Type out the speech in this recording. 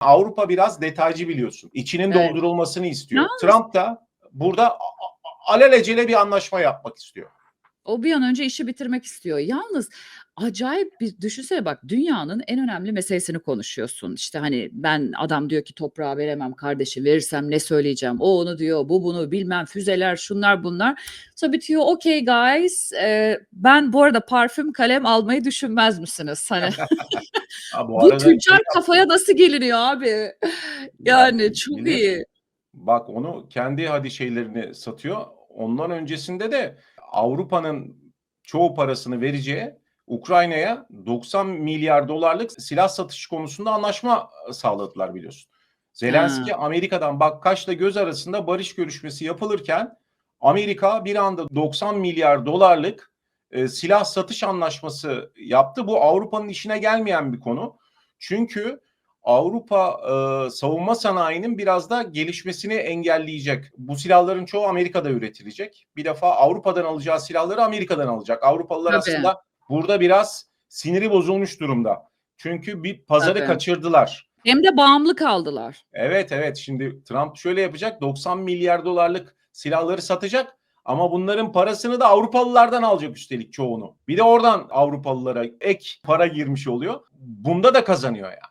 Avrupa biraz detaycı biliyorsun. İçinin Evet. doldurulmasını istiyor. Yalnız- Trump da burada alelacele bir anlaşma yapmak istiyor. O bir an önce işi bitirmek istiyor. Yalnız acayip bir düşünsene bak dünyanın en önemli meselesini konuşuyorsun. İşte hani ben adam diyor ki toprağı veremem kardeşim verirsem ne söyleyeceğim. O onu diyor bu bunu bilmem füzeler şunlar bunlar. Sonra bitiyor okay guys e, ben bu arada parfüm kalem almayı düşünmez misiniz? Hani Ha, bu arada tüccar kafaya nasıl geliniyor abi? Yani çok yine- iyi. Bak onu kendi hadi şeylerini satıyor. Ondan öncesinde de Avrupa'nın çoğu parasını vereceği Ukrayna'ya 90 milyar dolarlık silah satış konusunda anlaşma sağladılar biliyorsun. Zelenski Amerika'dan bak kaçla göz arasında barış görüşmesi yapılırken Amerika bir anda 90 milyar dolarlık e, silah satış anlaşması yaptı. Bu Avrupa'nın işine gelmeyen bir konu. Çünkü Avrupa e, savunma sanayinin biraz da gelişmesini engelleyecek. Bu silahların çoğu Amerika'da üretilecek. Bir defa Avrupa'dan alacağı silahları Amerika'dan alacak. Avrupalılar Tabii. aslında burada biraz siniri bozulmuş durumda. Çünkü bir pazarı Tabii. kaçırdılar. Hem de bağımlı kaldılar. Evet evet şimdi Trump şöyle yapacak 90 milyar dolarlık silahları satacak ama bunların parasını da Avrupalılardan alacak üstelik çoğunu. Bir de oradan Avrupalılara ek para girmiş oluyor. Bunda da kazanıyor yani.